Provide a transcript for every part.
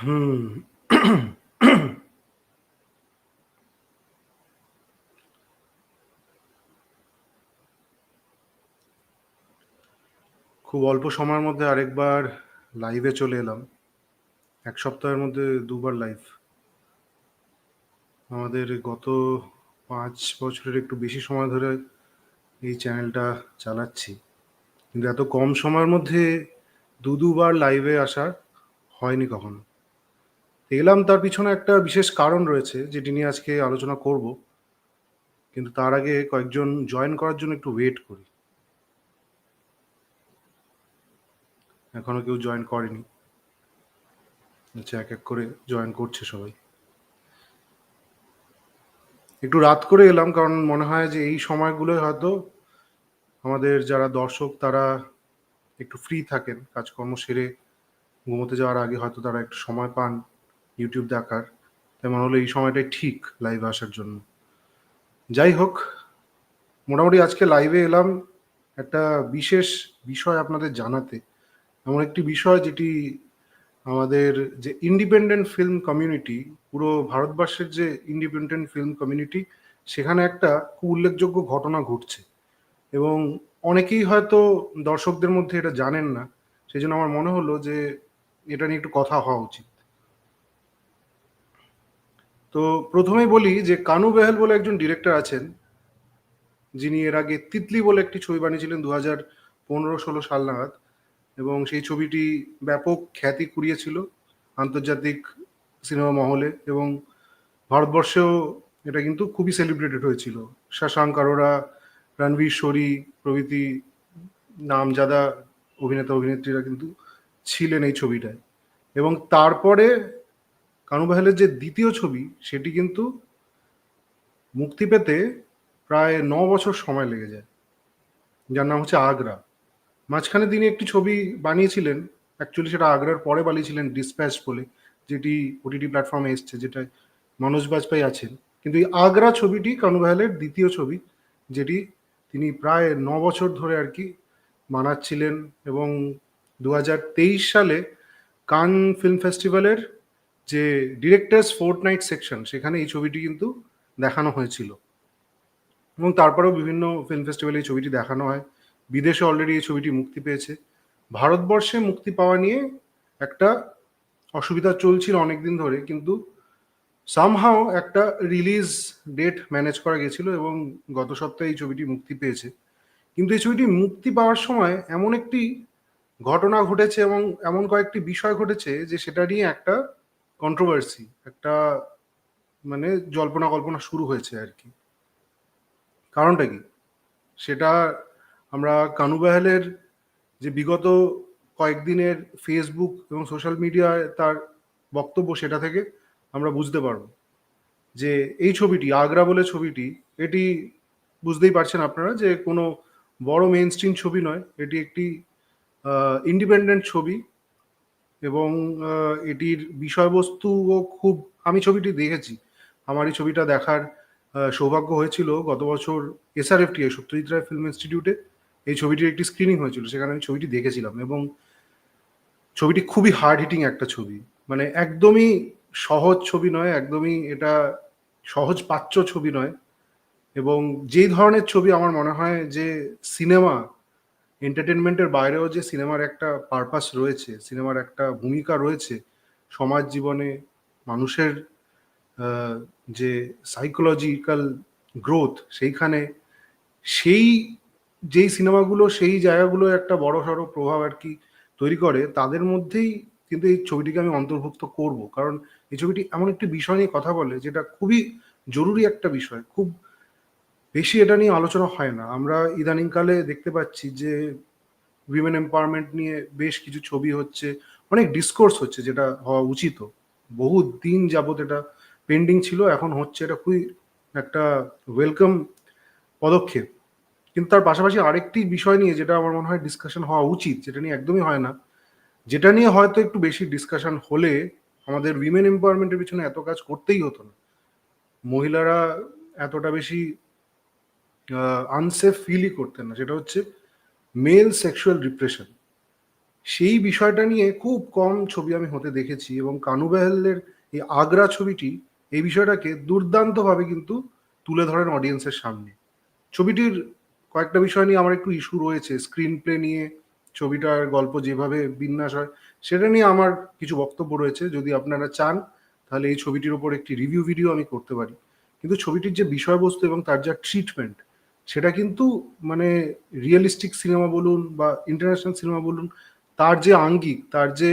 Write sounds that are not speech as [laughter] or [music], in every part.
[clears throat] খুব অল্প সময়ের মধ্যে আরেকবার লাইভে চলে এলাম। এক সপ্তাহের মধ্যে দুবার লাইভ আমাদের গত পাঁচ বছরের একটু বেশি সময় ধরে এই চ্যানেলটা চালাচ্ছি। কিন্তু এত কম সময়ের মধ্যে দু দুবার লাইভে আসা হয়নি কখনো। এলাম তার পিছনে একটা বিশেষ কারণ রয়েছে, যেটি নিয়ে আজকে আলোচনা করব। কিন্তু তার আগে কয়েকজন জয়েন করার জন্য একটু ওয়েট করি। এখনও কেউ জয়েন করেনি। আচ্ছা এক এক করে জয়েন করছে সবাই। একটু রাত করে এলাম, কারণ মনে হয় যে এই সময়গুলোয় হয়তো আমাদের যারা দর্শক, তারা একটু ফ্রি থাকেন, কাজকর্ম সেরে ঘুমোতে যাওয়ার আগে হয়তো তারা একটু সময় পান। ইউটিউব দেখার। তেমন হলো এই সময়টাই ঠিক লাইভে আসার জন্য। যাই হোক, মোটামুটি আজকে লাইভে এলাম। একটা বিশেষ বিষয় আপনাদের জানাতে। এমন একটি বিষয় যেটি আমাদের যে ইন্ডিপেন্ডেন্ট ফিল্ম কমিউনিটি পুরো ভারতবর্ষের যে ইন্ডিপেন্ডেন্ট ফিল্ম কমিউনিটি সেখানে একটা খুব উল্লেখযোগ্য ঘটনা ঘটছে। এবং অনেকেই হয়তো দর্শকদের মধ্যে এটা জানেন না। সেই জন্য আমার মনে হলো যে এটা নিয়ে একটু কথা হওয়া উচিত। তো প্রথমেই বলি যে কানু বেহেল বলে একজন ডিরেক্টর আছেন, যিনি এর আগে তিতলি বলে একটি ছবি বানিয়েছিলেন দু হাজার পনেরো ষোলো সাল নাগাদ, এবং সেই ছবিটি ব্যাপক খ্যাতি কুড়িয়েছিল আন্তর্জাতিক সিনেমা মহলে, এবং ভারতবর্ষেও এটা কিন্তু খুবই সেলিব্রেটেড হয়েছিল। শশাঙ্ক আরোরা, রণবীর শরী প্রভৃতি নামজাদা অভিনেতা অভিনেত্রীরা কিন্তু ছিলেন এই ছবিটায়। এবং তারপরে কানু বাহেলের যে দ্বিতীয় ছবি, সেটি কিন্তু মুক্তি পেতে প্রায় ন বছর সময় লেগে যায়। যার নাম হচ্ছে আগ্রা। মাঝখানে তিনি একটি ছবি বানিয়েছিলেন অ্যাকচুয়ালি সেটা আগ্রার পরে বানিয়েছিলেন ডিসপ্যাচ বলে, যেটি ওটিটি প্ল্যাটফর্মে এসছে যেটা মনোজ বাজপেয়ী আছেন। কিন্তু এই আগ্রা ছবিটি কানুবাহেলের দ্বিতীয় ছবি, যেটি তিনি প্রায় ন বছর ধরে আর কি বানাচ্ছিলেন এবং দু হাজার তেইশ সালে কান ফিল্ম ফেস্টিভ্যালের যে ডিরেক্টার্স ফোর্ট নাইট সেকশন সেখানে এই ছবিটি কিন্তু দেখানো হয়েছিল। এবং তারপরেও বিভিন্ন ফিল্ম ফেস্টিভ্যালে এই ছবিটি দেখানো হয়। বিদেশে অলরেডি এই ছবিটি মুক্তি পেয়েছে। ভারতবর্ষে মুক্তি পাওয়া নিয়ে একটা অসুবিধা চলছিল অনেকদিন ধরে, কিন্তু সামহাও একটা রিলিজ ডেট ম্যানেজ করা গেছিল এবং গত সপ্তাহে এই ছবিটি মুক্তি পেয়েছে। কিন্তু এই ছবিটি মুক্তি পাওয়ার সময় এমন একটি ঘটনা ঘটেছে এবং এমন কয়েকটি বিষয় ঘটেছে যে সেটা নিয়ে একটা কন্ট্রোভার্সি একটা মানে জল্পনা কল্পনা শুরু হয়েছে আর কি। কারণটা কি? সেটা আমরা কানু বেহালের যে বিগত কয়েকদিনের ফেসবুক এবং সোশ্যাল মিডিয়ায় তার বক্তব্য সেটা থেকে আমরা বুঝতে পারব যে এই ছবিটি, আগ্রা বলে ছবিটি, এটি বুঝতেই পারছেন আপনারা যে কোনো বড় মেন স্ট্রিম ছবি নয়, এটি একটি ইন্ডিপেন্ডেন্ট ছবি। এবং এটির বিষয়বস্তুও খুব, আমি ছবিটি দেখেছি। আমার এই ছবিটা দেখার সৌভাগ্য হয়েছিল গত বছর S R SRFT Satyajit Ray film ইনস্টিটিউটে এই ছবিটির একটি স্ক্রিনিং হয়েছিল। সেখানে আমি ছবিটি দেখেছিলাম এবং ছবিটি খুবই হার্ড হিটিং একটা ছবি। মানে একদমই সহজ ছবি নয়, একদমই এটা সহজ পাচ্য ছবি নয় এবং যেই ধরনের ছবি আমার মনে হয় যে সিনেমা এন্টারটেনমেন্টের বাইরেও যে সিনেমার একটা পারপাস রয়েছে সিনেমার একটা ভূমিকা রয়েছে, সমাজ জীবনে মানুষের যে সাইকোলজিক্যাল গ্রোথ সেইখানে সেই যেই সিনেমাগুলো সেই জায়গাগুলো একটা বড় সড়ো প্রভাব আর কি তৈরি করে, তাদের মধ্যেই কিন্তু এই ছবিটিকে আমি অন্তর্ভুক্ত করব। কারণ এই ছবিটি এমন একটি বিষয় নিয়ে কথা বলে, যেটা খুবই জরুরি একটা বিষয়, খুব বেশি এটা নিয়ে আলোচনা হয় না। আমরা ইদানিংকালে দেখতে পাচ্ছি যে উইমেন এম্পাওয়ারমেন্ট নিয়ে বেশ কিছু ছবি হচ্ছে, অনেক ডিসকোর্স হচ্ছে যেটা হওয়া উচিত বহু দিন যাবত এটা পেন্ডিং ছিল, এখন হচ্ছে এটা খুবই একটা ওয়েলকাম পদক্ষেপ। কিন্তু তার পাশাপাশি আরেকটি বিষয় নিয়ে যেটা আমার মনে হয় ডিসকাশন হওয়া উচিত, যেটা নিয়ে একদমই হয় না, যেটা নিয়ে হয়তো একটু বেশি ডিসকাশন হলে আমাদের উইমেন এম্পাওয়ারমেন্টের পিছনে এত কাজ করতেই হতো না। মহিলারা এতটা বেশি আনসেফ ফিলই করতেন না। সেটা হচ্ছে মেল সেক্সুয়াল রিপ্রেশন সেই বিষয়টা নিয়ে খুব কম ছবি আমি হতে দেখেছি এবং কানু বেহেলের এই আগ্রা ছবিটি এই বিষয়টাকে দুর্দান্তভাবে কিন্তু তুলে ধরেন অডিয়েন্সের সামনে। ছবিটির কয়েকটা বিষয় নিয়ে আমার একটু ইস্যু রয়েছে। স্ক্রিন প্লে নিয়ে, ছবিটার গল্প যেভাবে বিন্যাস হয়, সেটা নিয়ে আমার কিছু বক্তব্য রয়েছে। যদি আপনারা চান, তাহলে এই ছবিটির ওপর একটি রিভিউ ভিডিও আমি করতে পারি। কিন্তু ছবিটির যে বিষয়বস্তু এবং তার যা ট্রিটমেন্ট সেটা কিন্তু মানে রিয়েলিস্টিক সিনেমা বলুন বা ইন্টারন্যাশনাল সিনেমা বলুন, তার যে আঙ্গিক, তার যে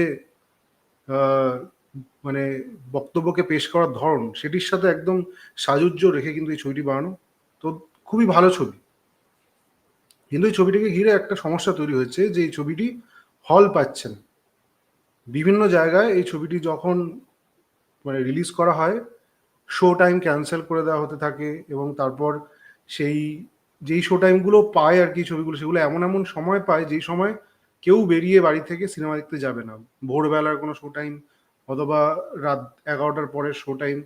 মানে বক্তব্যকে পেশ করার ধরন, সেটির সাথে একদম সাজুজ্য রেখে কিন্তু এই ছবিটি বানানো। তো খুবই ভালো ছবি। কিন্তু এই ছবিটিকে ঘিরে একটা সমস্যা তৈরি হয়েছে যে এই ছবিটি হল পাচ্ছেন বিভিন্ন জায়গায় এই ছবিটি যখন মানে রিলিজ করা হয় শো টাইম ক্যান্সেল করে দেওয়া হতে থাকে এবং তারপর সেই যেই শো টাইমগুলো পায় আর কি ছবিগুলো, সেগুলো এমন এমন সময় পায় যেই সময় কেউ বেরিয়ে বাড়ি থেকে সিনেমা দেখতে যাবে না। ভোরবেলার কোনো শো টাইম অথবা রাত এগারোটার পরের শো টাইম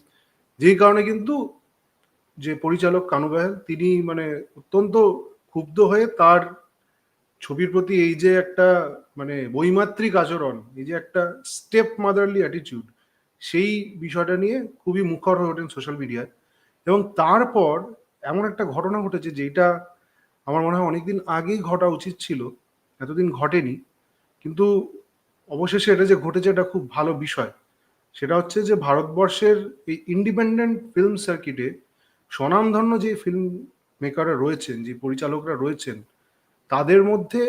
যেই কারণে কিন্তু যে পরিচালক কানু বেহেল, তিনি মানে অত্যন্ত ক্ষুব্ধ হয়ে তার ছবির প্রতি এই যে একটা মানে বৈমাত্রিক আচরণ, এই যে একটা স্টেপ মাদারলি অ্যাটিটিউড সেই বিষয়টা নিয়ে খুবই মুখর হয়ে ওঠেন সোশ্যাল মিডিয়ায় এবং তারপর এমন একটা ঘটনা ঘটেছে যেটা আমার মনে হয় অনেকদিন আগেই ঘটা উচিত ছিল, এতদিন ঘটেনি। কিন্তু অবশেষে এটা যে ঘটেছে এটা খুব ভালো বিষয়। সেটা হচ্ছে যে ভারতবর্ষের এই ইন্ডিপেন্ডেন্ট ফিল্ম সার্কিটে স্বনামধন্য যে ফিল্ম মেকাররা রয়েছেন, যে পরিচালকরা রয়েছেন, তাদের মধ্যে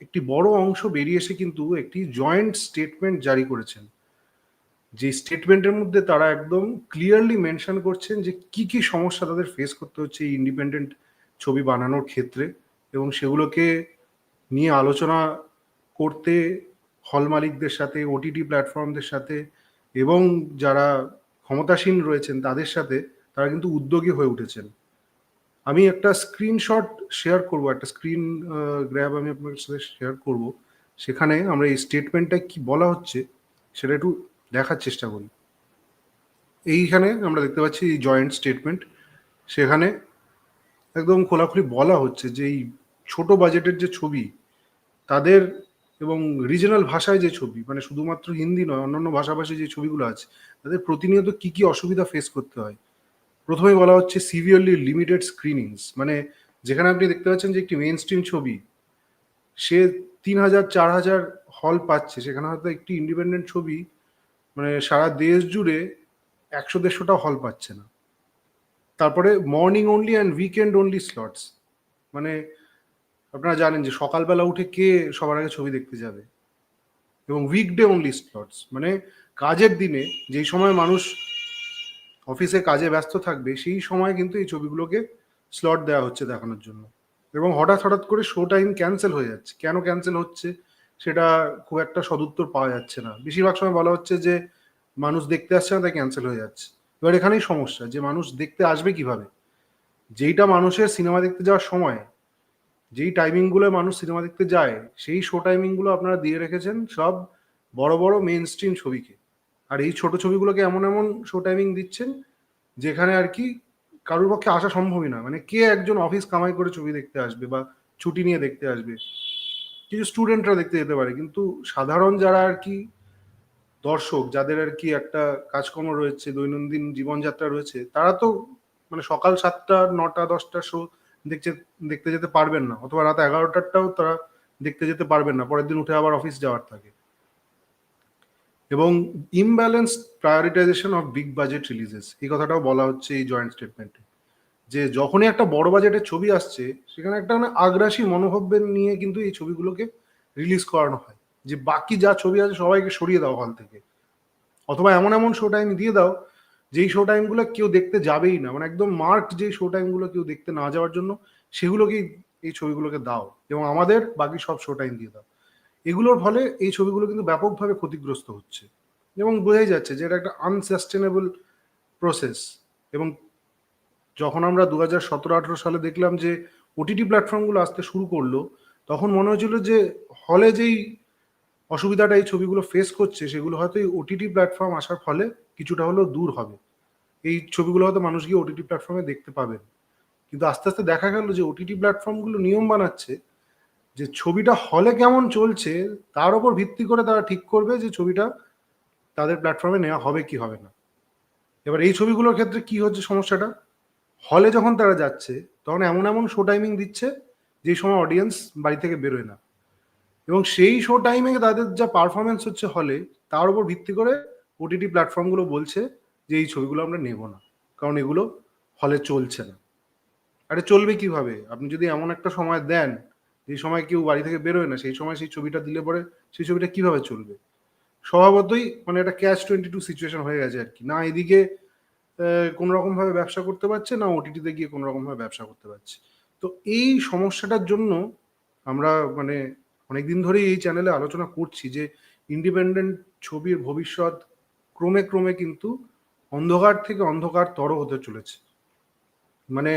একটি বড় অংশ বেরিয়ে এসে কিন্তু একটি জয়েন্ট স্টেটমেন্ট জারি করেছেন। যে স্টেটমেন্টের মধ্যে তারা একদম ক্লিয়ারলি মেনশন করছেন যে কি কি সমস্যা তাদের ফেস করতে হচ্ছে এই ইন্ডিপেন্ডেন্ট ছবি বানানোর ক্ষেত্রে এবং সেগুলোকে নিয়ে আলোচনা করতে হল মালিকদের সাথে ওটিটি প্ল্যাটফর্মদের সাথে এবং যারা ক্ষমতাসীন রয়েছেন তাদের সাথে তারা কিন্তু উদ্যোগী হয়ে উঠেছেন। আমি একটা স্ক্রিনশট শেয়ার করব, একটা স্ক্রিন গ্র্যাব আমি আপনার সাথে শেয়ার করব। সেখানে আমরা এই স্টেটমেন্টটা কি বলা হচ্ছে সেটা একটু দেখার চেষ্টা করি। এইখানে আমরা দেখতে পাচ্ছি জয়েন্ট স্টেটমেন্ট সেখানে একদম খোলাখুলি বলা হচ্ছে যে এই ছোট বাজেটের যে ছবি, তাদের এবং রিজনাল ভাষায় যে ছবি মানে শুধুমাত্র হিন্দি নয়, অন্যান্য ভাষাভাষী যে ছবিগুলো আছে, তাদের প্রতিনিয়ত কি কি অসুবিধা ফেস করতে হয়। প্রথমে বলা হচ্ছে সিভিয়ারলি লিমিটেড স্ক্রিনিংস মানে যেখানে আপনি দেখতে পাচ্ছেন যে একটি মেন স্ট্রিম ছবি, সে তিন হাজার, চার হাজার হল পাচ্ছে, সেখানে হয়তো একটি ইন্ডিপেন্ডেন্ট ছবি মানে সারা দেশ জুড়ে একশো দেড়শোটা হল পাচ্ছে না। তারপরে morning only and weekend only slots মানে আপনারা জানেন যে সকালবেলা উঠে কে সবার আগে ছবি দেখতে যাবে? এবং উইকডে অনলি স্লটস মানে কাজের দিনে যেই সময় মানুষ অফিসে কাজে ব্যস্ত থাকবে, সেই সময় কিন্তু এই ছবিগুলোকে স্লট দেওয়া হচ্ছে দেখানোর জন্য। এবং হঠাৎ হঠাৎ করে শো টাইম ক্যান্সেল হয়ে যাচ্ছে। কেন ক্যান্সেল হচ্ছে? সেটা খুব একটা সদুত্তর পাওয়া যাচ্ছে না। বেশিরভাগ সময় বলা হচ্ছে যে, মানুষ দেখতে আসছে না, তাই ক্যান্সেল হয়ে যাচ্ছে। এবার এখানেই সমস্যা, যে মানুষ দেখতে আসবে কীভাবে? যেইটা মানুষের সিনেমা দেখতে যাওয়ার সময়, যেই টাইমিংগুলো মানুষ সিনেমা দেখতে যায়, সেই শো টাইমিংগুলো আপনারা দিয়ে রেখেছেন সব বড় বড় মেন স্ট্রিম ছবিকে। আর এই ছোট ছবিগুলোকে এমন এমন শো টাইমিং দিচ্ছেন, যেখানে আর কি কারোর পক্ষে আসা সম্ভবই না। মানে কে একজন অফিস কামাই করে ছবি দেখতে আসবে বা ছুটি নিয়ে দেখতে আসবে? কিছু স্টুডেন্টরা দেখতে যেতে পারে, কিন্তু সাধারণ যারা আর কি দর্শক, যাদের আর কি একটা কাজকর্ম রয়েছে, দৈনন্দিন জীবনযাত্রা রয়েছে, তারা তো মানে সকাল সাতটা, নটা দশটা শো দেখতে দেখতে যেতে পারবেন না, অথবা রাত এগারোটারটাও তারা দেখতে যেতে পারবেন না, পরের দিন উঠে আবার অফিস যাওয়ার থাকে। এবং imbalance prioritization of big budget releases এই কথাটাও বলা হচ্ছে এই জয়েন্ট স্টেটমেন্টে যে যখনই একটা বড় বাজেটের ছবি আসছে, সেখানে একটা মানে আগ্রাসী মনোভাব নিয়ে কিন্তু এই ছবিগুলোকে রিলিজ করানো হয়। যে বাকি যা ছবি আছে সবাইকে সরিয়ে দাও হল থেকে। অথবা এমন এমন শো টাইম দিয়ে দাও, যেই শো টাইমগুলো কেউ দেখতে যাবেই না। মানে একদম মার্ক যেই শো টাইমগুলো কেউ দেখতে না যাওয়ার জন্য সেগুলোকেই এই ছবিগুলোকে দাও এবং আমাদের বাকি সব শো টাইম দিয়ে দাও। এগুলোর ফলে এই ছবিগুলো কিন্তু ব্যাপকভাবে ক্ষতিগ্রস্ত হচ্ছে। এবং বোঝাই যাচ্ছে যে এটা একটা আনসাস্টেনেবল প্রসেস এবং যখন আমরা দু হাজার সতেরো আঠেরো সালে দেখলাম যে ওটিটি প্ল্যাটফর্মগুলো আসতে শুরু করল, তখন মনে হয়েছিল যে হলে যেই অসুবিধাটা এই ছবিগুলো ফেস করছে, সেগুলো হয়তো এই ওটিটি প্ল্যাটফর্ম আসার ফলে কিছুটা হলেও দূর হবে। এই ছবিগুলো হয়তো মানুষ গিয়ে ওটিটি প্ল্যাটফর্মে দেখতে পাবেন। কিন্তু আস্তে আস্তে দেখা গেল যে ওটিটি প্ল্যাটফর্মগুলো নিয়ম বানাচ্ছে যে ছবিটা হলে কেমন চলছে, তার উপর ভিত্তি করে তারা ঠিক করবে যে ছবিটা তাদের প্ল্যাটফর্মে নেওয়া হবে কি হবে না। এবার এই ছবিগুলোর ক্ষেত্রে কি হচ্ছে সমস্যাটা? হলে যখন তারা যাচ্ছে, তখন এমন এমন শো টাইমিং দিচ্ছে যেই সময় অডিয়েন্স বাড়ি থেকে বেরোয় না। এবং সেই শো টাইমে তাদের যা পারফরমেন্স হচ্ছে হলে, তার উপর ভিত্তি করে ওটিটি প্ল্যাটফর্মগুলো বলছে যে এই ছবিগুলো আমরা নেব না। কারণ এগুলো হলে চলছে না। আরে চলবে কীভাবে? আপনি যদি এমন একটা সময় দেন, যে সময় কেউ বাড়ি থেকে বেরোয় না, সেই সময় সেই ছবিটা দিলে পরে সেই ছবিটা কীভাবে চলবে? স্বভাবতই মানে একটা ক্যাশ টোয়েন্টি টু সিচুয়েশন হয়ে গেছে আর কি। না, এদিকে কোনো রকম ভাবে ব্যবসা করতে পারছে না, ওটিটিতে গিয়ে কোনো রকম ভাবে ব্যবসা করতে পারছে। তো এই সমস্যাটার জন্য আমরা মানে অনেকদিন ধরেই এই চ্যানেলে আলোচনা করছি যে ইন্ডিপেন্ডেন্ট ছবির ভবিষ্যৎ ক্রমে ক্রমে কিন্তু অন্ধকার থেকে অন্ধকার তর হতে চলেছে। মানে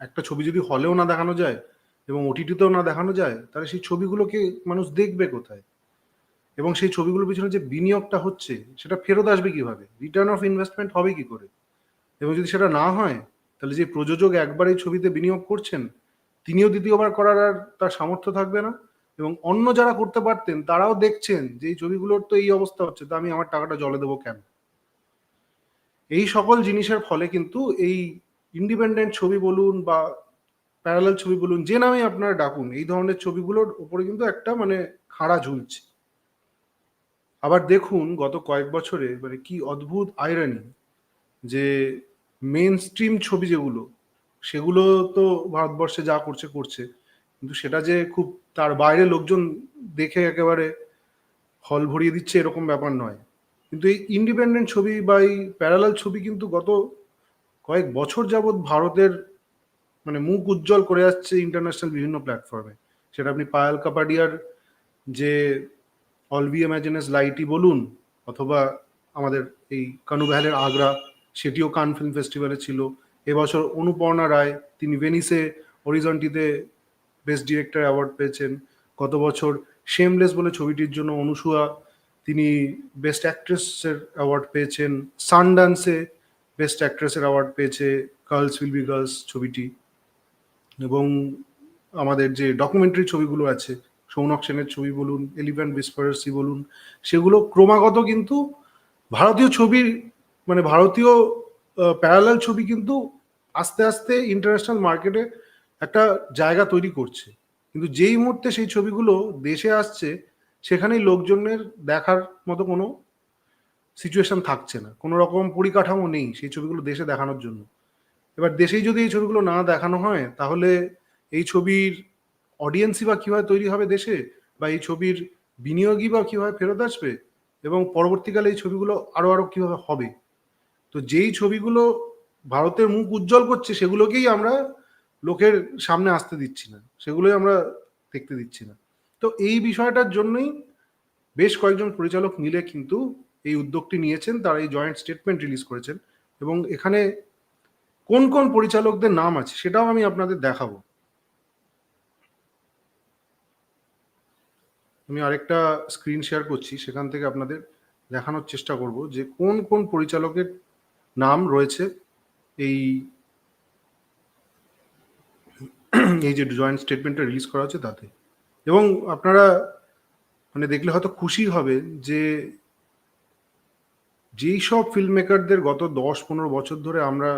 একটা ছবি যদি হলেও না দেখানো যায় এবং ওটিটিতেও না দেখানো যায়, তাহলে সেই ছবিগুলোকে মানুষ দেখবে কোথায়? এবং সেই ছবিগুলোর পিছনে যে বিনিয়োগটা হচ্ছে, সেটা ফেরত আসবে কীভাবে? রিটার্ন অফ ইনভেস্টমেন্ট হবে কি করে? এবং যদি সেটা না হয়, তাহলে যে প্রযোজক একবার এই ছবিতে বিনিয়োগ করছেন, তিনিও দ্বিতীয়বার করার আর তার সামর্থ্য থাকবে না। এবং অন্য যারা করতে পারতেন, তারাও দেখছেন যে এই ছবিগুলোর তো এই অবস্থা হচ্ছে, তা আমি আমার টাকাটা জলে দেবো কেন? এই সকল জিনিসের ফলে কিন্তু এই ইন্ডিপেন্ডেন্ট ছবি বলুন বা প্যারালাল ছবি বলুন, যে নামে আপনারা ডাকুন, এই ধরনের ছবিগুলোর উপরে কিন্তু একটা মানে খাড়া ঝুলছে। আবার দেখুন গত কয়েক বছরে মানে কি অদ্ভুত আয়রানি যে মেন স্ট্রিম ছবি যেগুলো, সেগুলো তো ভারতবর্ষে যা করছে করছে। কিন্তু সেটা যে খুব তার বাইরে লোকজন দেখে একেবারে হল ভরিয়ে দিচ্ছে এরকম ব্যাপার নয়। কিন্তু এই ইন্ডিপেন্ডেন্ট ছবি বা এই প্যারালাল ছবি কিন্তু গত কয়েক বছর যাবৎ ভারতের মানে মুখ উজ্জ্বল করে আসছে ইন্টারন্যাশনাল বিভিন্ন প্ল্যাটফর্মে সেটা আপনি পায়াল কাপাডিয়ার যে অলভি ইম্যাজিনেস লাইটি বলুন, অথবা আমাদের এই কানু বেহালের আগ্রা সেটিও কান ফিল্ম ফেস্টিভ্যালে ছিল। এবছর অনুপর্ণা রায়, তিনি ভেনিসে অরিজন্টিতে বেস্ট ডিরেক্টর অ্যাওয়ার্ড পেয়েছেন। গত বছর শেমলেস বলে ছবিটির জন্য অনুসুয়া, তিনি বেস্ট অ্যাক্ট্রেসের অ্যাওয়ার্ড পেয়েছেন। সানডান্সে বেস্ট অ্যাক্ট্রেসের অ্যাওয়ার্ড পেয়েছে গার্লস উইল বি গার্লস ছবিটি। এবং আমাদের যে ডকুমেন্টারি ছবিগুলো আছে, সৌনক সেনের ছবি বলুন এলিফ্যান্ট বিসপারেসি বলুন, সেগুলো ক্রমাগত কিন্তু ভারতীয় ছবির মানে ভারতীয় প্যারালাল ছবি কিন্তু আস্তে আস্তে ইন্টারন্যাশনাল মার্কেটে একটা জায়গা তৈরি করছে। কিন্তু যেই মুহূর্তে সেই ছবিগুলো দেশে আসছে, সেখানেই লোকজনের দেখার মতো কোনো সিচুয়েশন থাকছে না। কোনো রকম পরিকাঠামো নেই সেই ছবিগুলো দেশে দেখানোর জন্য। এবার দেশেই যদি এই ছবিগুলো না দেখানো হয়, তাহলে এই ছবির অডিয়েন্সই বা কীভাবে তৈরি হবে দেশে? বা এই ছবির বিনিয়োগই বা কীভাবে ফেরত আসবে? এবং পরবর্তীকালে এই ছবিগুলো আরও আরও কীভাবে হবে? তো যেই ছবিগুলো ভারতের মুখ উজ্জ্বল করছে, সেগুলোকেই আমরা লোকের সামনে আসতে দিচ্ছি না। সেগুলোই আমরা দেখতে দিচ্ছি না। তো এই বিষয়টার জন্যই বেশ কয়েকজন পরিচালক মিলে কিন্তু এই উদ্যোগটি নিয়েছেন, তারা এই জয়েন্ট স্টেটমেন্ট রিলিজ করেছেন এবং এখানে কোন কোন পরিচালকদের নাম আছে সেটাও আমি আপনাদের দেখাবো। আমি আরেকটা স্ক্রিন শেয়ার করছি, সেখান থেকে আপনাদের দেখানোর চেষ্টা করব যে কোন কোন পরিচালকের নাম রয়েছে এই এই যে জয়েন্ট স্টেটমেন্টটা রিলিজ করা হচ্ছে তাতে। এবং আপনারা মানে দেখলে হয়তো খুশি হবে যে যেই সব ফিল্ম মেকারদের গত দশ পনেরো বছর ধরে আমরা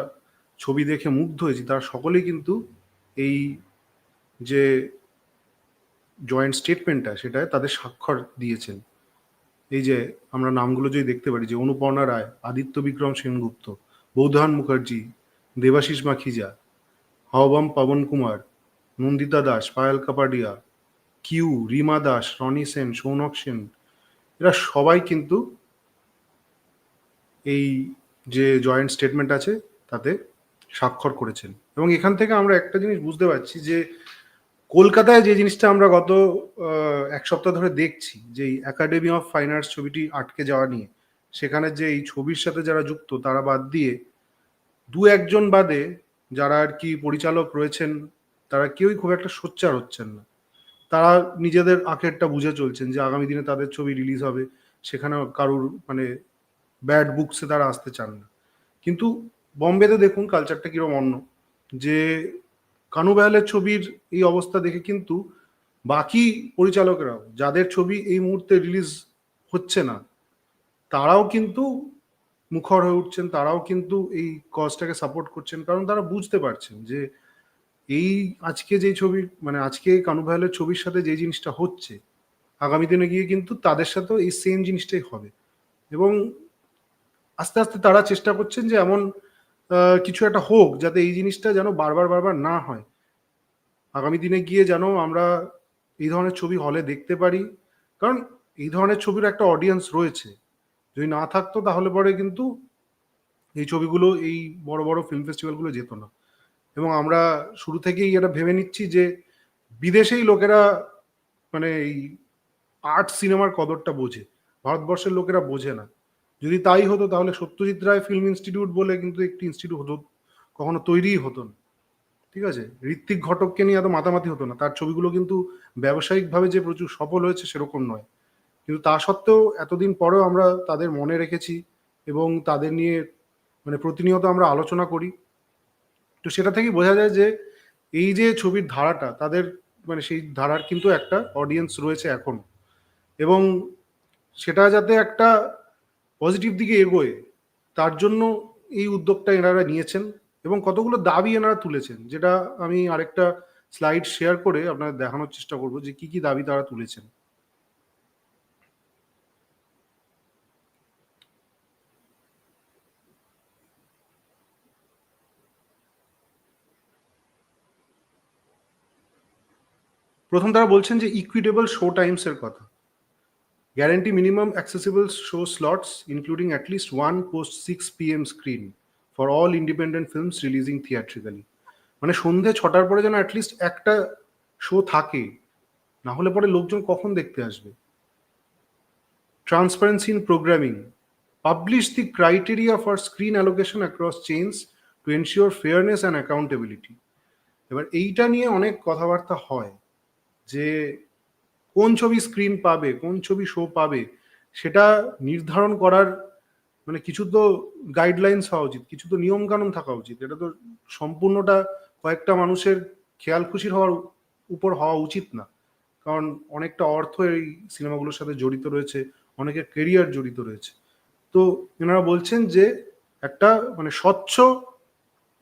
ছবি দেখে মুগ্ধ হয়েছি, তারা সকলেই কিন্তু এই যে জয়েন্ট স্টেটমেন্টটা সেটায় তাদের স্বাক্ষর দিয়েছেন। এই যে আমরা নামগুলো যদি দেখতে পারি, যে অনুপর্ণা রায়, আদিত্য বিক্রম সেনগুপ্ত বৌধান মুখার্জি, দেবাশিস মাখিজা হাওবাম পবন কুমার, নন্দিতা দাস, পায়াল কাপাডিয়া, কিউ, রিমা দাস, রনি সেন, সৌনক সেন, এরা সবাই কিন্তু এই যে জয়েন্ট স্টেটমেন্ট আছে তাতে স্বাক্ষর করেছেন। এবং এখান থেকে আমরা একটা জিনিস বুঝতে পারছি যে কলকাতায় যে জিনিসটা আমরা গত এক সপ্তাহ ধরে দেখছি, যে একাডেমি অফ ফাইন আর্টস ছবিটি আটকে যাওয়া নিয়ে, সেখানে যে এই ছবির সাথে যারা যুক্ত, তারা বাদ দিয়ে দু একজন বাদে যারা আর কি পরিচালক রয়েছেন, তারা কেউই খুব একটা সোচ্চার হচ্ছেন না। তারা নিজেদের আখেরটা বুঝে চলছেন যে আগামী দিনে তাদের ছবি রিলিজ হবে সেখানে কারুর মানে ব্যাড বুকসে তারা আসতে চান না। কিন্তু বম্বেতে দেখুন কালচারটা কীরকম অন্য, যে কানু বেহালের ছবির এই অবস্থা দেখে কিন্তু বাকি পরিচালকরাও, যাদের ছবি এই মুহূর্তে রিলিজ হচ্ছে না, তারাও কিন্তু মুখর হয়ে উঠছেন, তারাও কিন্তু এই কজটাকে সাপোর্ট করছেন। কারণ তারা বুঝতে পারছেন যে এই আজকে যে ছবি মানে আজকে কানু ভাইলের ছবির সাথে যে জিনিসটা হচ্ছে, আগামী দিনে গিয়ে কিন্তু তাদের সাথেও এই সেম জিনিসটাই হবে। এবং আস্তে আস্তে তারা চেষ্টা করছেন যে এমন কিছু একটা হোক যাতে এই জিনিসটা যেন বারবার বারবার না হয়। আগামী দিনে গিয়ে যেন আমরা এই ধরনের ছবি হলে দেখতে পারি। কারণ এই ধরনের ছবির একটা অডিয়েন্স রয়েছে। যদি না থাকতো তাহলে পরে কিন্তু এই ছবিগুলো, এই বড় বড় ফিল্ম ফেস্টিভ্যালগুলো যেত না। এবং আমরা শুরু থেকেই এটা ভেবে নিচ্ছি যে বিদেশেই লোকেরা মানে এই আর্ট সিনেমার কদরটা বোঝে। ভারতবর্ষের লোকেরা বোঝে না। যদি তাই হতো, তাহলে সত্যজিৎ রায় ফিল্ম ইনস্টিটিউট বলে কিন্তু একটি ইনস্টিটিউট হতো, কখনো তৈরিই হতো না। ঠিক আছে? ঋত্বিক ঘটককে নিয়ে এত মাতামাতি হতো না। তার ছবিগুলো কিন্তু ব্যবসায়িকভাবে যে প্রচুর সফল হয়েছে সেরকম নয়। কিন্তু তা সত্ত্বেও এতদিন পরেও আমরা তাদের মনে রেখেছি এবং তাদের নিয়ে মানে প্রতিনিয়ত আমরা আলোচনা করি। তো সেটা থেকেই বোঝা যায় যে এই যে ছবির ধারাটা, তাদের মানে সেই ধারার কিন্তু একটা অডিয়েন্স রয়েছে এখন। এবং সেটা যাতে একটা পজিটিভ দিকে এগোয়, তার জন্য এই উদ্যোগটা এনারা নিয়েছেন এবং কতগুলো দাবি এনারা তুলেছেন, যেটা আমি আরেকটা স্লাইড শেয়ার করে আপনাদের দেখানোর চেষ্টা করব যে কি কি দাবি তারা তুলেছেন। প্রথম তারা বলছেন যে ইকুইটেবল শো টাইমসের কথা। Guarantee minimum accessible show slots including at least one post six P M screen for all independent films releasing theatrically মানে সন্ধে ছটার পরে যেন অ্যাটলিস্ট একটা শো থাকে, না হলে পরে লোকজন কখন দেখতে আসবে? Transparency in programming publish the criteria for screen allocation across change to ensure fairness and accountability এবার এইটা নিয়ে অনেক কথাবার্তা হয়, যে কোন ছবি স্ক্রিন পাবে, কোন ছবি শো পাবে, সেটা নির্ধারণ করার মানে কিছু তো গাইডলাইন্স হওয়া উচিত, কিছু তো নিয়ম কানুন থাকা উচিত। এটা তো সম্পূর্ণটা কয়েকটা মানুষের খেয়াল খুশির হওয়ার উপর হওয়া উচিত না। কারণ অনেকটা অর্থ এই সিনেমাগুলোর সাথে জড়িত রয়েছে অনেকের কেরিয়ার জড়িত রয়েছে। তো এনারা বলছেন যে একটা মানে স্বচ্ছ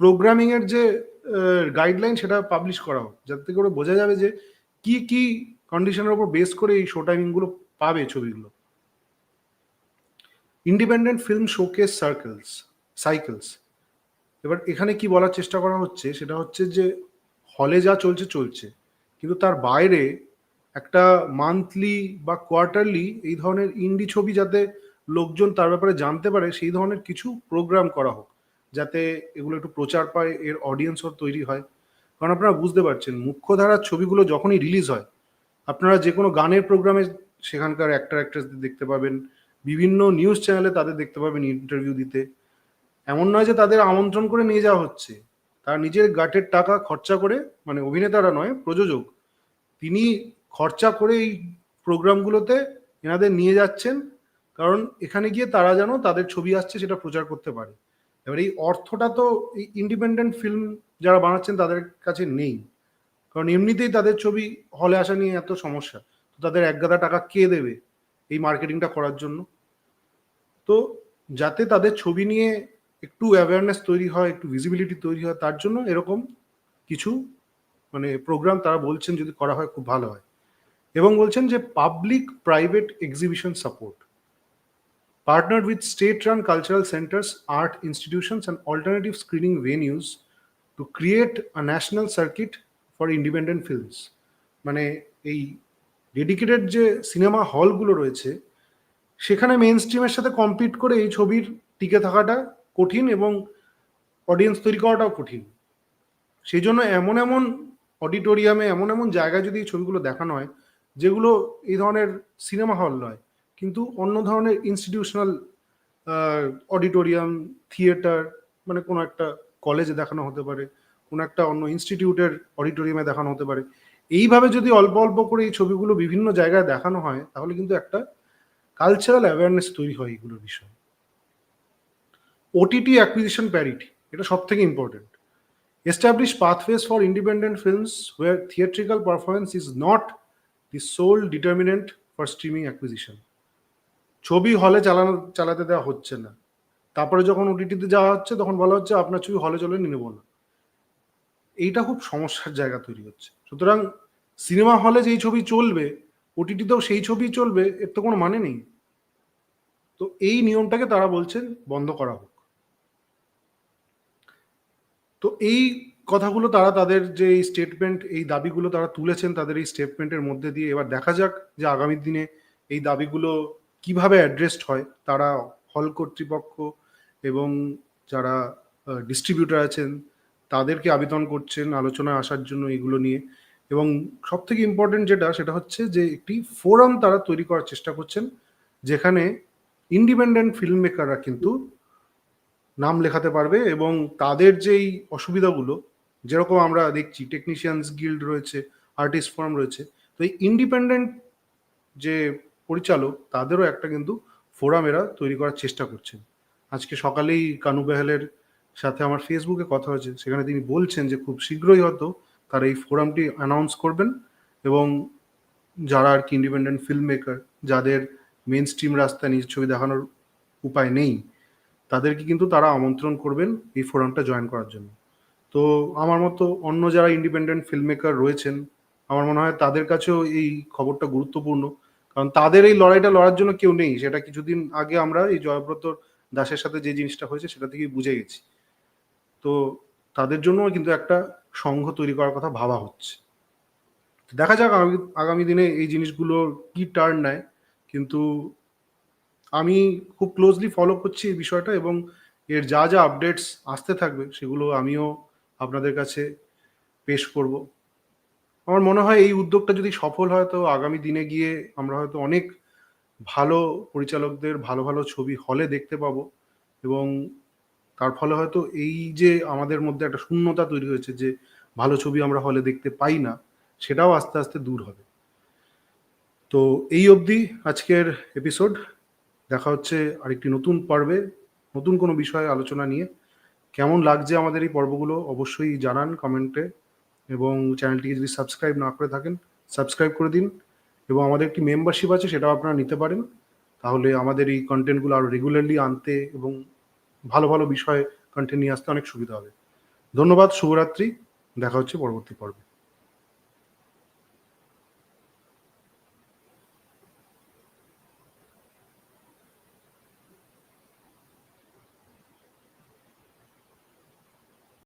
প্রোগ্রামিং এর যে গাইডলাইন সেটা পাবলিশ করা হোক যাতে করে বোঝা যাবে যে কি কি কন্ডিশনের উপর বেস করে এই শো টাইমিংগুলো পাবে ছবিগুলো? Independent film showcase circles cycles এবার এখানে কি বলার চেষ্টা করা হচ্ছে, সেটা হচ্ছে যে হলে যা চলছে চলছে। কিন্তু তার বাইরে একটা মান্থলি বা কোয়ার্টারলি এই ধরনের ইন্ডি ছবি যাতে লোকজন তার ব্যাপারে জানতে পারে, সেই ধরনের কিছু প্রোগ্রাম করা হোক, যাতে এগুলো একটু প্রচার পায়, এর অডিয়েন্সও তৈরি হয়। কারণ আপনারা বুঝতে পারছেন, মুখ্যধারার ছবিগুলো যখনই রিলিজ হয়, আপনারা যে কোনো গানের প্রোগ্রামে সেখানকার অ্যাক্টার অ্যাক্ট্রেসদের দেখতে পাবেন, বিভিন্ন নিউজ চ্যানেলে তাদের দেখতে পাবেন ইন্টারভিউ দিতে। এমন নয় যে তাদের আমন্ত্রণ করে নিয়ে যাওয়া হচ্ছে, তার নিজের গাটের টাকা খরচা করে মানে অভিনেতারা নয়, প্রযোজক, তিনি খরচা করে এই প্রোগ্রামগুলোতে এনাদের নিয়ে যাচ্ছেন, কারণ এখানে গিয়ে তারা যেন তাদের ছবি আসছে সেটা প্রচার করতে পারে। এবার এই অর্থটা তো ইন্ডিপেন্ডেন্ট ফিল্ম যারা বানাচ্ছেন তাদের কাছে নেই। কারণ এমনিতেই তাদের ছবি হলে আসা নিয়ে এত সমস্যা। তো তাদের এক গাদা টাকা কে দেবে এই মার্কেটিংটা করার জন্য? তো যাতে তাদের ছবি নিয়ে একটু অ্যাওয়ারনেস তৈরি হয়, একটু ভিজিবিলিটি তৈরি হয়, তার জন্য এরকম কিছু মানে প্রোগ্রাম তারা বলছেন যদি করা হয় খুব ভালো হয়। এবং বলছেন যে public private exhibition support partnered with state-run cultural centers, art institutions, and alternative screening venues to create a national circuit for independent films. মানে এই ডেডিকেটেড যে সিনেমা হলগুলো রয়েছে সেখানে মেন স্ট্রিমের সাথে কম্পিট করে এই ছবির টিকে থাকাটা কঠিন এবং অডিয়েন্স তৈরি করাটাও কঠিন সেই জন্য এমন এমন অডিটোরিয়ামে এমন এমন জায়গায় যদি এই ছবিগুলো দেখানো হয় যেগুলো এই ধরনের সিনেমা হল নয় কিন্তু অন্য ধরনের ইনস্টিটিউশনাল অডিটোরিয়াম থিয়েটার মানে কোনো একটা কলেজে দেখানো হতে পারে, কোনো একটা অন্য ইনস্টিটিউটের অডিটোরিয়ামে দেখানো হতে পারে। এইভাবে যদি অল্প অল্প করে এই ছবিগুলো বিভিন্ন জায়গায় দেখানো হয়, তাহলে কিন্তু একটা কালচারাল অ্যাওয়ারনেস তৈরি হয় এইগুলোর বিষয়ে। ওটিটি অ্যাকুইজিশন প্যারিটি এটা সব থেকে important establish pathways for independent films where theatrical performance is not the sole determinant for streaming acquisition ছবি হলে চালানো, চালাতে দেওয়া হচ্ছে না। তারপরে যখন ওটিটিতে যাওয়া হচ্ছে, তখন বলা হচ্ছে, আপনার ছবি হলে চলে নেব না। এইটা খুব সমস্যার জায়গা তৈরি হচ্ছে। সুতরাং সিনেমা হলে যেই ছবি চলবে ওটিটিতেও সেই ছবি চলবে, এর তো কোনো মানে নেই। তো এই নিয়মটাকে তারা বলছেন, বন্ধ করা হোক। তো এই কথাগুলো তারা তাদের যে এই স্টেটমেন্ট এই দাবিগুলো তারা তুলেছেন, তাদের এই স্টেটমেন্টের মধ্যে দিয়ে এবার দেখা যাক যে আগামী দিনে এই দাবিগুলো কীভাবে অ্যাড্রেসড হয়, তারা হল কর্তৃপক্ষ এবং যারা ডিস্ট্রিবিউটার আছেন, তাদেরকে আবেদন করছেন আলোচনায় আসার জন্য এগুলো নিয়ে। এবং সব থেকে ইম্পর্টেন্ট যেটা, সেটা হচ্ছে যে একটি ফোরাম তারা তৈরি করার চেষ্টা করছেন, যেখানে ইন্ডিপেন্ডেন্ট ফিল্ম মেকাররা কিন্তু নাম লেখাতে পারবে এবং তাদের যেই অসুবিধাগুলো, যেরকম আমরা দেখছি টেকনিশিয়ানস গিল্ড রয়েছে আর্টিস্ট ফোরাম রয়েছে, তো এই ইন্ডিপেন্ডেন্ট যে পরিচালক তাদেরও একটা কিন্তু ফোরাম এরা তৈরি করার চেষ্টা করছেন। আজকে সকালেই কানু বেহালের সাথে আমার ফেসবুকে কথা হয়েছে, সেখানে তিনি বলছেন যে খুব শীঘ্রই হয়তো তারা এই ফোরামটি অ্যানাউন্স করবেন এবং যারা আর কি ইন্ডিপেন্ডেন্ট ফিল্ম মেকার যাদের মেন স্ট্রিম রাস্তায় নিজের ছবি দেখানোর উপায় নেই, তাদেরকে কিন্তু তারা আমন্ত্রণ করবেন এই ফোরামটা জয়েন করার জন্য। তো আমার মতো অন্য যারা ইন্ডিপেন্ডেন্ট ফিল্ম মেকার রয়েছেন, আমার মনে হয় তাদের কাছেও এই খবরটা গুরুত্বপূর্ণ। কারণ তাদের এই লড়াইটা লড়ার জন্য কেউ নেই। সেটা কিছুদিন আগে আমরা এই জয়ব্রত দাসের সাথে যে জিনিসটা হয়েছে সেটা থেকেই বুঝে গেছি। তো তাদের জন্য কিন্তু একটা সংঘ তৈরি করার কথা ভাবা হচ্ছে। দেখা যাক আগামী দিনে এই জিনিসগুলো কি টার্ন নেয়। কিন্তু আমি খুব ক্লোজলি ফলো করছি এই বিষয়টা এবং এর যা যা আপডেটস আসতে থাকবে সেগুলো আমিও আপনাদের কাছে পেশ করব। আমার মনে হয় এই উদ্যোগটা যদি সফল হয়, তো আগামী দিনে গিয়ে আমরা হয়তো অনেক ভালো পরিচালকদের ভালো ভালো ছবি হলে দেখতে পাবো এবং তার ফলে হয়তো এই যে আমাদের মধ্যে একটা শূন্যতা তৈরি হয়েছে যে ভালো ছবি আমরা হলে দেখতে পাই না, সেটাও আস্তে আস্তে দূর হবে। তো এই অবধি আজকের এপিসোড দেখা হচ্ছে আরেকটি নতুন পর্বে, নতুন কোনো বিষয়ে আলোচনা নিয়ে। কেমন লাগছে আমাদের এই পর্বগুলো অবশ্যই জানান কমেন্টে। এবং চ্যানেলটিকে যদি সাবস্ক্রাইব না করে থাকেন, সাবস্ক্রাইব করে দিন এবং আমাদের একটি মেম্বারশিপ আছে, সেটাও আপনারা নিতে পারেন। তাহলে আমাদের এই কন্টেন্টগুলো আরও রেগুলারলি আনতে এবং ভালো ভালো বিষয়ে কন্টেন্ট নিয়ে আসতে অনেক সুবিধা হবে। ধন্যবাদ, শুভরাত্রি। দেখা হচ্ছে পরবর্তী পর্বে।